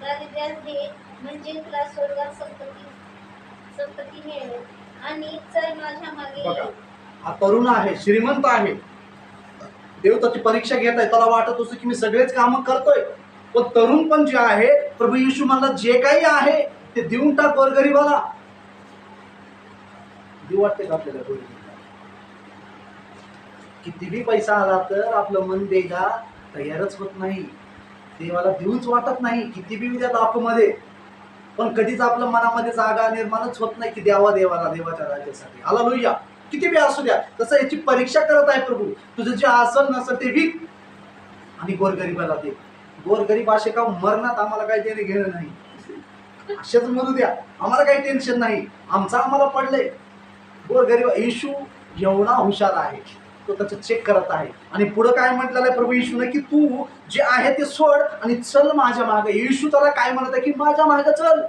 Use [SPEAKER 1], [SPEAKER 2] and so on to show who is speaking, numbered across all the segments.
[SPEAKER 1] दारिद्र्यास दे म्हणजे तुला स्वर्गात संपत्ती संपत्ती मिळेल. आणि चल माझ्या मागे.
[SPEAKER 2] बघा हा तरुण आहे श्रीमंत आहे. देव त्याची परीक्षा घेत आहे त्याला वाटत असं की मी सगळेच कामं करतोय. पण तरुण पण जे आहे प्रभू येशू मला जे काही आहे ते देऊन टाक गोरगरीबाला देऊ वाटते का आपल्याला गोरगरिबाला? कितीही पैसा आला तर आपलं मन द्यायला तयारच होत नाही. देवाला देऊच वाटत नाही किती बी उद्या दाखवमध्ये पण कधीच आपल्या मनामध्ये जागा निर्माणच होत नाही की द्यावा देवाला देवाच्या राज्यासाठी. आला लोहिया. किती बी असू द्या तसं याची परीक्षा करत आहे प्रभू. तुझं जे आसन नसेल ते विक. आणि गोरगरीबाला दे. गोरगरीब असे का मरणात आम्हाला काही देणे घेणं नाही. असेच मरू द्या. आम्हाला काही टेन्शन नाही. आमचं आम्हाला पडलंय. गोरगरीब येशू एवढा हुशार आहे. तो त्याचं चेक करत आहे. आणि पुढं काय म्हटलेलं आहे प्रभू येशूने की तू जे आहे ते सोड आणि चल माझ्या मागे. येशू त्याला काय म्हणत आहे की माझ्या मागे चल.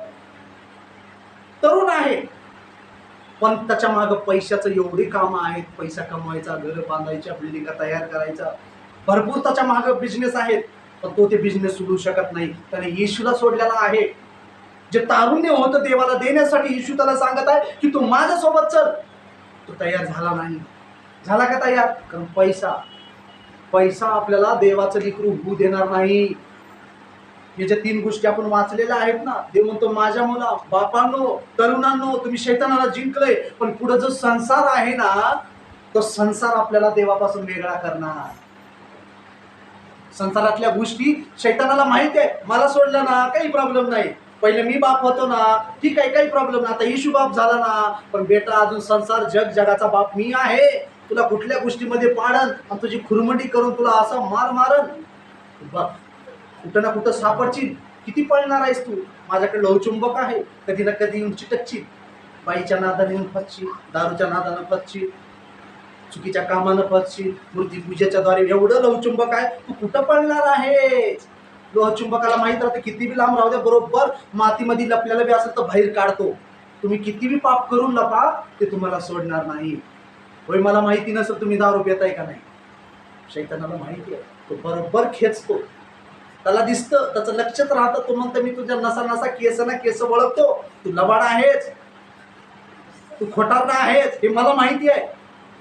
[SPEAKER 2] तरुण आहे. पण त्याच्या मागं पैशाचं एवढी कामं आहेत. पैसा कमवायचा घर बांधायच्या बिल्डिंगा तयार करायचा. भरपूर त्याच्या मागं बिझनेस आहेत. पण तो ते बिझनेस सोडू शकत नाही. त्याने येशूला सोडलेला आहे. जे तारुण्य होतं देवाला देण्यासाठी येशू त्याला सांगत आहे की तू माझ्यासोबत चल. तो तयार झाला नाही. झाला का तयार? कारण पैसा. पैसा आपल्याला देवाचं लिकरू होऊ देणार नाही. याच्या तीन गोष्टी आपण वाचलेल्या आहेत ना देव म्हणतो माझ्या मुला बापांनो तरुणांनो तुम्ही शैतानाला जिंकलंय पण पुढे जो संसार आहे ना तो संसार आपल्याला देवापासून वेगळा करणार. संसारातल्या गोष्टी शैतानाला माहिती आहे. मला सोडलं ना काही प्रॉब्लेम नाही. पहिले मी बाप होतो ना ठीक आहे काही प्रॉब्लेम नाही. आता येशू बाप झाला ना पण बेटा अजून संसार जग जगाचा बाप मी आहे. तुला कुठल्या गोष्टीमध्ये पाडन आणि तुझी खुरमंडी करून तुला असा मार मारन? बघ कुठं ना कुठं सापडशील. किती पळणार आहेस तू? माझ्याकडे लवचुंबक आहे. कधी ना कधी येऊन चिटकची बाईच्या नादाने येऊन फसशील दारूच्या नादानं फसशील चुकीच्या कामानं फसशील मूर्तीपूजेच्या द्वारे एवढं लवचुंबक आहे तू कुठं पळणार आहेस? लोहचुंबकाला माहीत राहते किती बी लांब राहू द्या बरोबर मातीमध्ये लपलेलं बी असेल तर बाहेर काढतो. तुम्ही किती बी पाप करून लपा ते तुम्हाला सोडणार नाही. होय मला माहिती नसेल तुम्ही दारू पेताय का नाही. शैतानाला माहिती आहे. तो बरोबर खेचतो. त्याला दिसतं त्याचं लक्षात राहतं. तो म्हणतो मी तुझ्या नसा नसा केस ना केस वळखतो. तू लबाड आहेस. तू खोटारडा आहेस. हे मला माहिती आहे.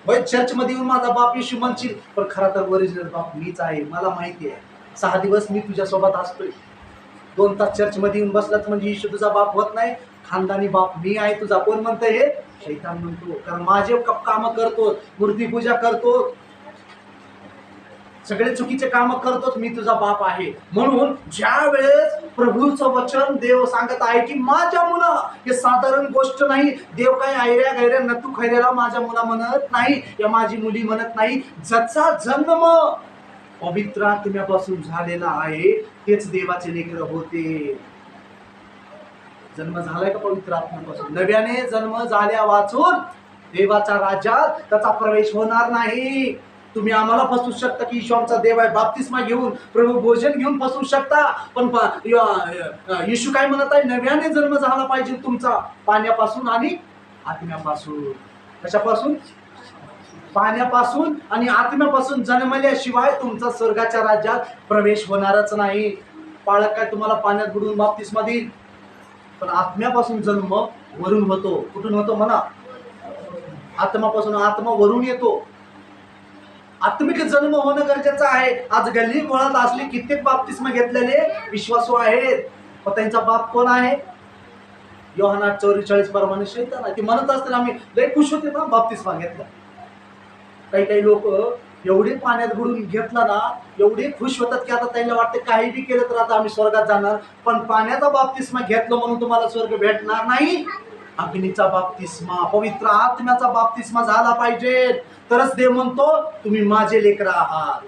[SPEAKER 2] होय चर्चमध्ये येऊन माझा बाप येशू म्हणशील पण खरा तर ओरिजिनल बाप मीच आहे. मला माहिती आहे. सहा दिवस मी तुझ्यासोबत असतोय. दोन तास चर्चमध्ये येऊन बसलाच म्हणजे येशू तुझा बाप होत नाही. खानदानी बाप मी आहे. तुझा कोण म्हणतंय हे? शैतान म्हणतो कारण माझे काम करतो मूर्तीपूजा करतो सगळे चुकीचे काम करतोच मी तुझा बाप आहे. म्हणून ज्या वेळेस प्रभूचं वचन देव सांगत आहे की माझ्या मुला हे साधारण गोष्ट नाही. देव काय आयऱ्या गैऱ्या नतू खैऱ्याला माझ्या मुला म्हणत नाही या माझी मुली म्हणत नाही. जसा जन्म पवित्र आत्म्यापासून झालेला आहे तेच देवाचे लेकर होते. जन्म झालाय का पवित्र आत्म्यापासून? नव्याने जन्म झाल्या वाचून देवाच्या राज्यात त्याचा प्रवेश होणार नाही. तुम्ही आम्हाला फसवू शकता की ईशू आमचा देव आहे. बाप्तिस्मा घेऊन प्रभू भोजन घेऊन फसवू शकता. पण येशू काय म्हणत आहे? नव्याने जन्म झाला पाहिजे तुमचा पाण्यापासून आणि आत्म्यापासून. कशापासून? पाण्यापासून आणि आत्म्यापासून जन्मल्याशिवाय तुमचा स्वर्गाच्या राज्यात प्रवेश होणारच नाही. पाळक काय तुम्हाला पाण्यात बुडून बाप्तिस्मा देईल? पण आत्म्यापासून जन्म वरून होतो कुठून होतो म्हणा? आत्मापासून आत्मा वरून येतो. आत्मिक जन्म होणं गरजेचं आहे. आज गल्ली मुळात असले कित्येक बाप्तिस्म घेतलेले विश्वासू आहेत. मग त्यांचा बाप कोण आहे? योहाना चौवेचाळीस प्रमाणे शैतान आहे. ते म्हणत असताना आम्ही लय खुश होते ना बाबतीस्मा घेतला. काही काही लोक एवढे पाण्यात बुडून घेतला ना एवढे खुश होतात की आता त्यांना वाटतं काही बी केलं तर आता आम्ही स्वर्गात जाणार. पण पाण्याचा बाप्तिस्मा घेतलं म्हणून तुम्हाला स्वर्ग भेटणार नाही? अग्नीचा बाप्तिस्मा पवित्र आत्म्याचा बाप्तिस्मा झाला पाहिजे. तरच देव म्हणतो तुम्ही माझे लेकर आहात.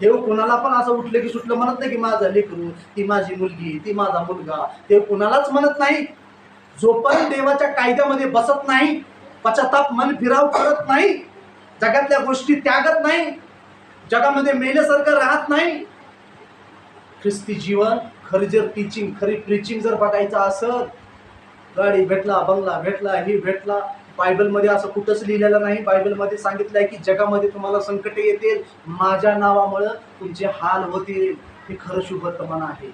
[SPEAKER 2] देव कुणाला पण असं उठलं की सुटलं म्हणत नाही की माझं लेकरू ती माझी मुलगी ती माझा मुलगा. देव कुणालाच म्हणत नाही. जोपर्यंत देवाच्या कायद्यामध्ये बसत नाही पश्चाताप मन फिराव करत नाही जगातल्या गोष्टी त्यागत नाही. जगामध्ये मेल्यासारखं राहत नाही. ख्रिस्ती जीवन खरी जर टीचिंग खरी प्रिचिंग जर बघायचं असत गाडी भेटला बंगला भेटला ही भेटला बायबलमध्ये असं कुठंच लिहिलेलं नाही. बायबलमध्ये सांगितलं आहे की जगामध्ये तुम्हाला संकट येतील. माझ्या नावामुळं तुमचे हाल होतील. हे खरं शुभवर्तमान आहे.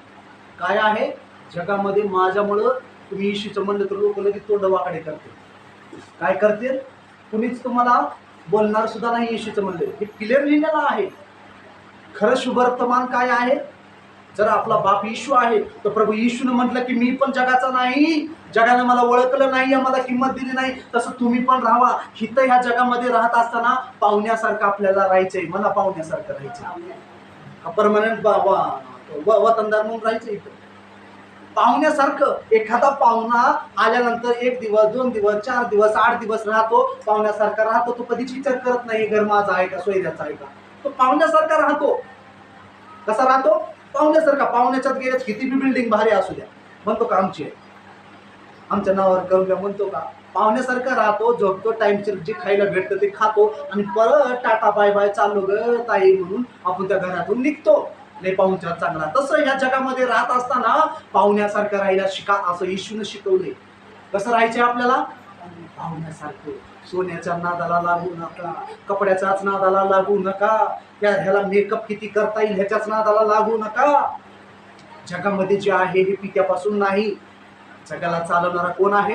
[SPEAKER 2] काय आहे? जगामध्ये माझ्यामुळं तुम्ही इशीचं म्हणलं तर लोक लगेच तोंड वाकडे करते काय करतील? कुणीच तुम्हाला बोलणार सुद्धा नाही इशीचं म्हणलं हे क्लिअर लिहिलेलं आहे. खरं शुभवर्तमान काय आहे? जर आपला बाप येशू आहे तर प्रभू येशूनं म्हटलं की मी पण जगाचा नाही. जगाने मला ओळखलं नाही मला किंमत दिली नाही. तसं तुम्ही पण राहावा. हिथं ह्या जगामध्ये राहत असताना पाहुण्यासारखं आपल्याला राहायचंय मला पाहुण्यासारखं राहायचंय परमनंट वतनदार म्हणून राहायचं इथं. पाहुण्यासारखं. एखादा पाहुणा आल्यानंतर एक दिवस दोन दिवस चार दिवस आठ दिवस राहतो. पाहुण्यासारखा राहतो. तो कधीच विचार करत नाही घर माझा आहे का? सोयऱ्याचा आहे का? तो पाहुण्यासारखा राहतो. कसा राहतो? पाहुण्यासारखा. पाहुण्याच्यात गेल्यास किती बी बिल्डिंग भारी असू द्या. म्हणतो का आमची आहे. आमच्या नावावर करून द्या म्हणतो का पाहुण्यासारखा राहतो झोपतो टाइमचे जे खायला भेटतं ते खातो आणि परत टाटा बाय बाय चाललो ग ताई म्हणून आपण त्या घरातून निघतो. नाही पाहुणचार चांगला. तसं ह्या जगामध्ये राहत असताना पाहुण्यासारखं राहायला शिका असं येशून शिकवलंय. कसं राहायचं आपल्याला? पाहुण्यासारखं. सोन्याच्या नादाला लागू नका. कपड्याच्याच नादाला लागू नका. त्या ह्याला मेकअप किती करता येईल ह्याच्याच नादाला लागू नका. जगामध्ये जे आहे हे पित्यापासून नाही. जगाला चालवणारा कोण आहे?